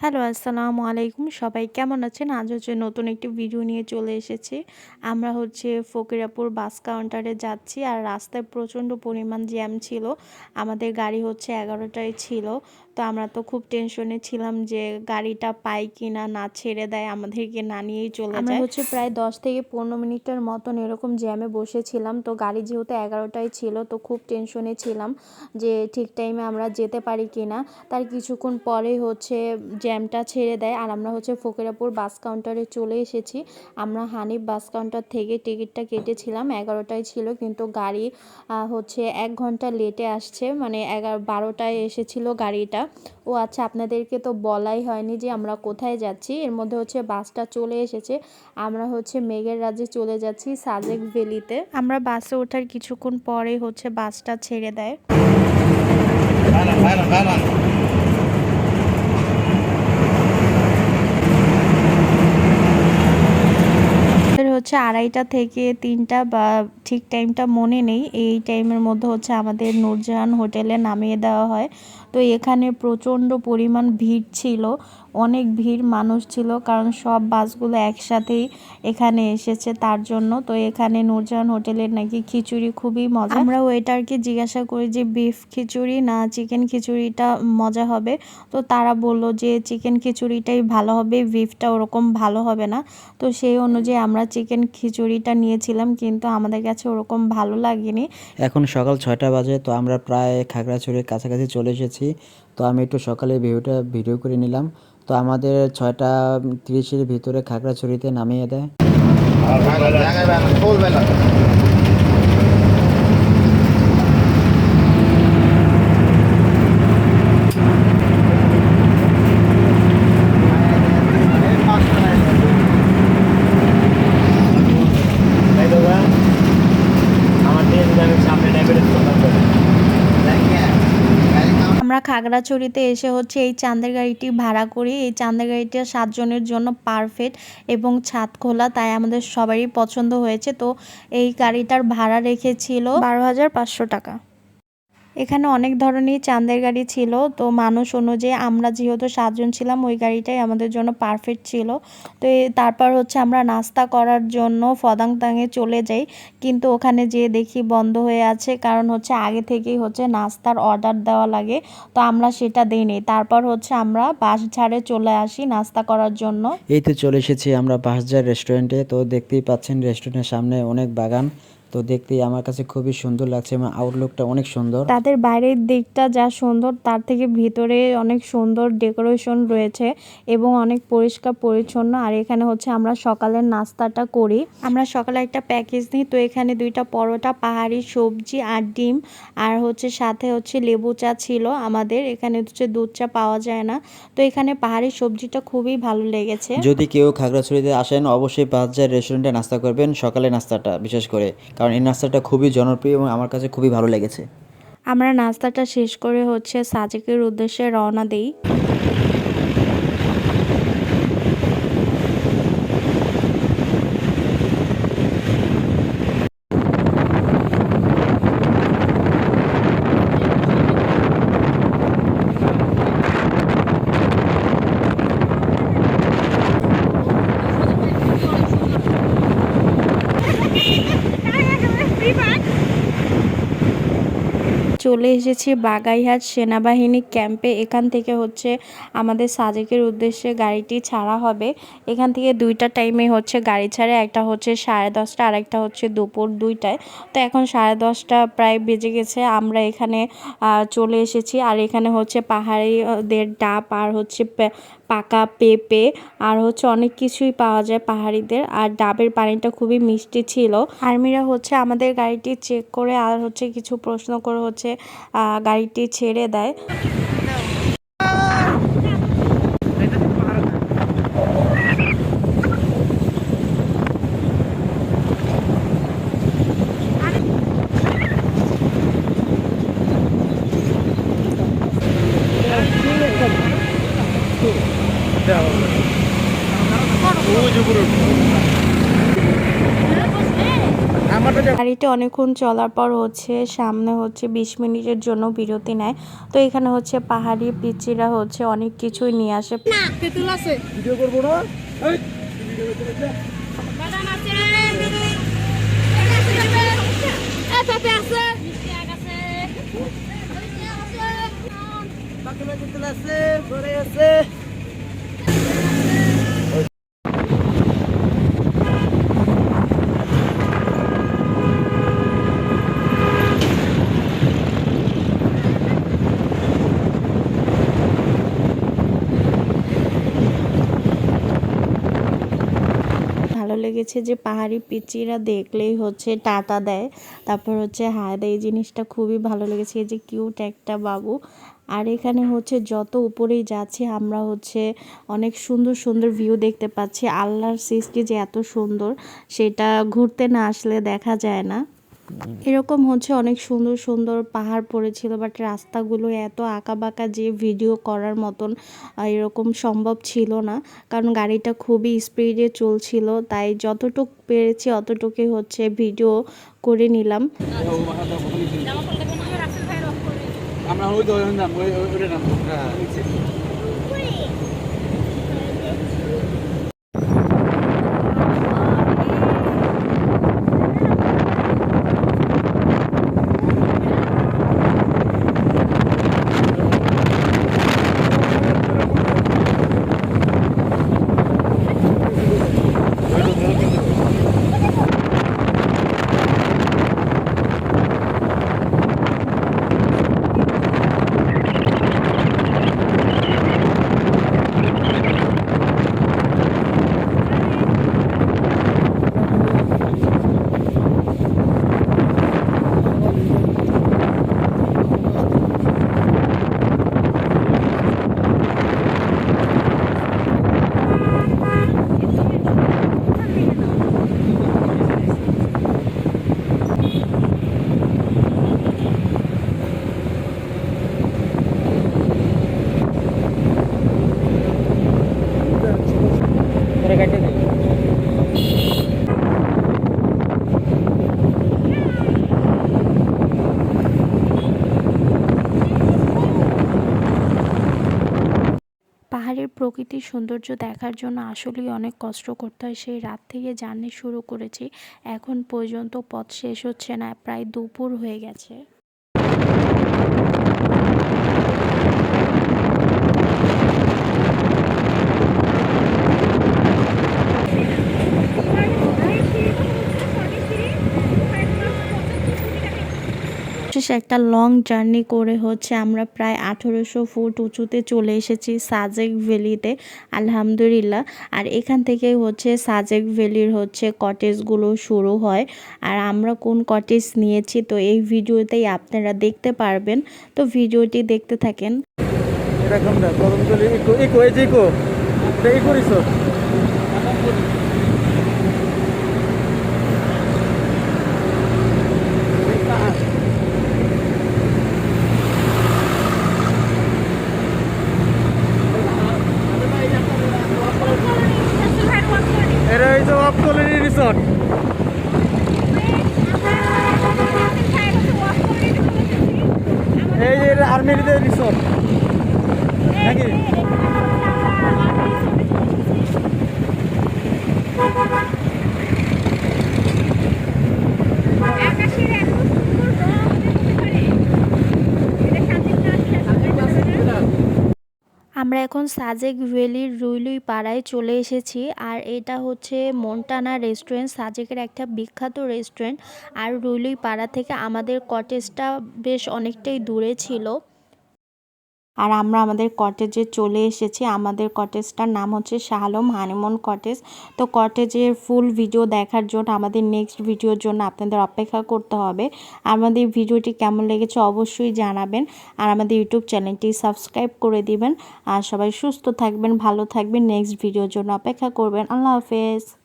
Hello, আসসালামু আলাইকুম। সবাই কেমন আছেন? আজ হচ্ছে নতুন একটি ভিডিও নিয়ে চলে এসেছি। আমরা হচ্ছে ফকিরাপুর বাস কাউন্টারে যাচ্ছি আর রাস্তায় প্রচণ্ড পরিমাণ জ্যাম ছিল। আমাদের গাড়ি হচ্ছে এগারোটায় ছিল। তো আমরা তো খুব টেনশনে ছিলাম যে গাড়িটা পাই কি না না ছেড়ে দেয় আমাদেরকে না নিয়েই চলে যায়। হচ্ছে প্রায় দশ থেকে পনেরো মিনিটের মতন এরকম জ্যামে বসেছিলাম তো গাড়ি যেহেতু এগারোটায় ছিল তো খুব টেনশনে ছিলাম যে ঠিক টাইমে আমরা যেতে পারি কি না তার কিছুক্ষণ পরে হচ্ছে জ্যামটা ছেড়ে দেয় আর আমরা হচ্ছে ফকিরাপুর বাস কাউন্টারে চলে এসেছি। আমরা হানিফ বাস কাউন্টার থেকে টিকিটটা কেটেছিলাম এগারোটায় ছিল কিন্তু গাড়ি হচ্ছে এক ঘণ্টা লেটে আসছে মানে এগারো বারোটায় এসেছিল গাড়িটা। ও আচ্ছা আপনাদেরকে তো বলাই হয়নি যে আমরা কোথায় যাচ্ছি। এর মধ্যে হচ্ছে বাসটা চলে এসেছে। আমরা হচ্ছে মেঘের রাজ্যে চলে যাচ্ছি সাজেক ভ্যালিতে। আমরা বাসে ওঠার কিছুক্ষণ পরে হচ্ছে বাসটা ছেড়ে দেয়। হচ্ছে আড়াইটা থেকে তিনটা বা ঠিক টাইমটা মনে নেই। এই টাইমের মধ্যে হচ্ছে আমাদের নূরজাহান হোটেলে নামিয়ে দেওয়া হয়। তো এখানে প্রচণ্ড পরিমাণ ভিড় ছিল। অনেক ভিড় মানুষ ছিল কারণ সব বাসগুলো একসাথেই এখানে এসেছে তার জন্য। তো এখানে নূরজাহান হোটেলের নাকি খিচুড়ি খুবই মজা। আমরা ওয়েটারকে জিজ্ঞাসা করি যে, বিফ খিচুড়ি না চিকেন খিচুড়িটা মজা হবে? তো তারা বলল যে, চিকেন খিচুড়িটাই ভালো হবে, বিফটা ওরকম ভালো হবে না। তো সেই অনুযায়ী আমরা চিকেন খিচুড়িটা নিয়েছিলাম কিন্তু আমাদের কাছে ওরকম ভালো লাগেনি। এখন সকাল ছয়টা বাজে তো আমরা প্রায় খাগড়াছড়ির কাছাকাছি চলে এসেছি। তো আমি একটু সকালে ভিডিওটা ভিডিও করে নিলাম। তো আমাদের ছয়টা তিরিশের ভিতরে খাগড়াছড়িতে নামিয়ে দেয় আর কাnan, জায়গায় বেলান, ফুল বেলান। এই তো ভাই, আমার দিয়ে দিলে আমি সামনে ডায়াবেটিস করতাম তো। আমরা খাগড়াছড়িতে এসে হচ্ছে এই চাঁদের গাড়িটি ভাড়া করি, এই চাঁদের গাড়িটি সাতজনের জন্য পারফেক্ট এবং ছাদ খোলা তাই আমাদের সবারই পছন্দ হয়েছে। তো এই গাড়িটার ভাড়া রেখেছিল বারো হাজার পাঁচশো টাকা। এখানে অনেক ধরনের চাঁদের গাড়ি ছিল। তো মানুষ অনুযায়ী আমরা যেহেতু সাতজন ছিলাম, ওই গাড়িটাই আমাদের জন্য পারফেক্ট ছিল। তো তারপর হচ্ছে আমরা নাস্তা করার জন্য ফদাংতাঙে চলে যাই। কিন্তু ওখানে যেয়ে দেখি বন্ধ হয়ে আছে, কারণ হচ্ছে আগে থেকেই হচ্ছে নাস্তার অর্ডার দেওয়া লাগে। তো আমরা সেটা দিইনি। তারপর হচ্ছে আমরা বাস ঝাড়ে চলে আসি নাস্তা করার জন্য। এই তো চলে এসেছি আমরা বাসজার রেস্টুরেন্টে তো দেখতেই পাচ্ছেন রেস্টুরেন্টের সামনে অনেক বাগান। তো দেখতে আমার কাছে খুবই সুন্দর লাগছে এবং আউটলুকটা অনেক সুন্দর। তাদের বাইরের দিকটা যা সুন্দর তার থেকে ভিতরে অনেক সুন্দর ডেকোরেশন রয়েছে এবং অনেক পরিষ্কার পরিচ্ছন্ন। আর এখানে হচ্ছে আমরা সকালের নাস্তাটা করি। আমরা সকালে একটা প্যাকেজ নিই তো এখানে দুইটা পরোটা পাহাড়ি সবজি আর ডিম। আর হচ্ছে সাথে হচ্ছে লেবু চা ছিল আমাদের এখানে হচ্ছে দুধ চা পাওয়া যায় না। তো এখানে পাহাড়ি সবজিটা খুবই ভালো লেগেছে। যদি কেউ খাগড়াছড়িতে আসেন অবশ্যই বাসজার রেস্টুরেন্টে নাস্তা করবেন সকালে নাস্তাটা বিশেষ করে। কারণ এই নাস্তাটা খুবই জনপ্রিয় এবং আমার কাছে খুবই ভালো লেগেছে। আমরা নাস্তাটা শেষ করে হচ্ছে সাজেকের উদ্দেশ্যে রওনা দেই। চলে এসেছি বাগাইহাট সেনাবাহিনী ক্যাম্পে। এখান থেকে হচ্ছে আমাদের সাজেকের উদ্দেশ্যে গাড়িটি ছাড়া হবে। এখান থেকে দুইটা টাইমে হচ্ছে গাড়ি ছাড়ে, একটা হচ্ছে সাড়ে দশটা আর একটা হচ্ছে দুপুর দুইটায়। তো এখন সাড়ে দশটা প্রায় বেজে গেছে, আমরা এখানে চলে এসেছি। আর এখানে হচ্ছে পাহাড়িদের ডাব আর হচ্ছে পাকা পেঁপে আর হচ্ছে অনেক কিছুই পাওয়া যায় পাহাড়িদের। আর ডাবের পানিটা খুবই মিষ্টি ছিল। আর্মিরা হচ্ছে আমাদের গাড়িটি চেক করে আর হচ্ছে কিছু প্রশ্ন করে হচ্ছে এসে গাড়িটি ছেড়ে দেয় Hoje, Bruno. গাড়িটা অনেকক্ষণ চলার পর হচ্ছে সামনে হচ্ছে বিশ মিনিটের জন্য বিরতি নেয়। তো এখানে হচ্ছে পাহাড়ি পিচিরা হচ্ছে অনেক কিছুই নিয়ে আসে। ভালো লেগেছে যে পাহাড়ি পিচিরা দেখলেই হচ্ছে টাটা দেয়। তারপর হচ্ছে, হায় দেয় এই জিনিসটা খুবই ভালো লেগেছে, এই যে কিউট একটা বাবু। আর এখানে হচ্ছে যত উপরেই যাচ্ছি, আমরা হচ্ছে অনেক সুন্দর সুন্দর ভিউ দেখতে পাচ্ছি। আল্লাহর সৃষ্টি যে এত সুন্দর, সেটা ঘুরতে না আসলে দেখা যায় না। এরকম হচ্ছে অনেক সুন্দর সুন্দর পাহাড় পড়েছিল বাট রাস্তাগুলো এত আঁকাবাঁকা যে ভিডিও করার মতন এরকম সম্ভব ছিল না। কারণ গাড়িটা খুবই স্পিডে চলছিল তাই যতটুক পেরেছি অতটুকুই হচ্ছে ভিডিও করে নিলাম। আমরা পাহাড়ের প্রকৃতির সৌন্দর্য দেখার জন্য আসলেই অনেক কষ্ট করতে হয়। সেই রাত থেকে জার্নি শুরু করেছি। এখন পর্যন্ত পথ শেষ হচ্ছে না। প্রায় দুপুর হয়ে গেছে। একটা লং জার্নি করে হচ্ছে আমরা প্রায় আঠেরোশো ফুট উঁচুতে চলে এসেছি সাজেক ভ্যালিতে, আলহামদুলিল্লাহ। আর এখান থেকে হচ্ছে সাজেক ভ্যালির হচ্ছে কটেজগুলো শুরু হয়। আর আমরা কোন কটেজ নিয়েছি, তো এই ভিডিওতেই আপনারা দেখতে পারবেন। তো ভিডিওটি দেখতে থাকেন। এরকম না ইকো ইকো, এই এটা এই যে অফ কলোনি রিসোর্ট এটা রিসোর্ট নাকি? আকাশের এত সুন্দর রং দেখতে পারে এটা সাজিয়ে না আমরা এখন সাজেক ভ্যালির রুইলুই পাড়ায় চলে এসেছি আর এটা হচ্ছে মন্টানা রেস্টুরেন্ট, সাজেকের একটা বিখ্যাত রেস্টুরেন্ট। আর রুইলুই পাড়া থেকে আমাদের কটেজটা বেশ অনেকটাই দূরে ছিল। আর আমরা আমাদের কটেজে চলে এসেছি। আমাদের কটেজটার নাম হচ্ছে শাহালম হানিমুন কটেজ। তো কটেজের ফুল ভিডিও দেখার জন্য, আমাদের নেক্সট ভিডিওর জন্য আপনাদের অপেক্ষা করতে হবে। আমাদের ভিডিওটি কেমন লেগেছে অবশ্যই জানাবেন। আর আমাদের ইউটিউব চ্যানেলটি সাবস্ক্রাইব করে দিবেন। আর সবাই সুস্থ থাকবেন, ভালো থাকবেন। নেক্সট ভিডিওর জন্য অপেক্ষা করবেন। আল্লাহ হাফেজ।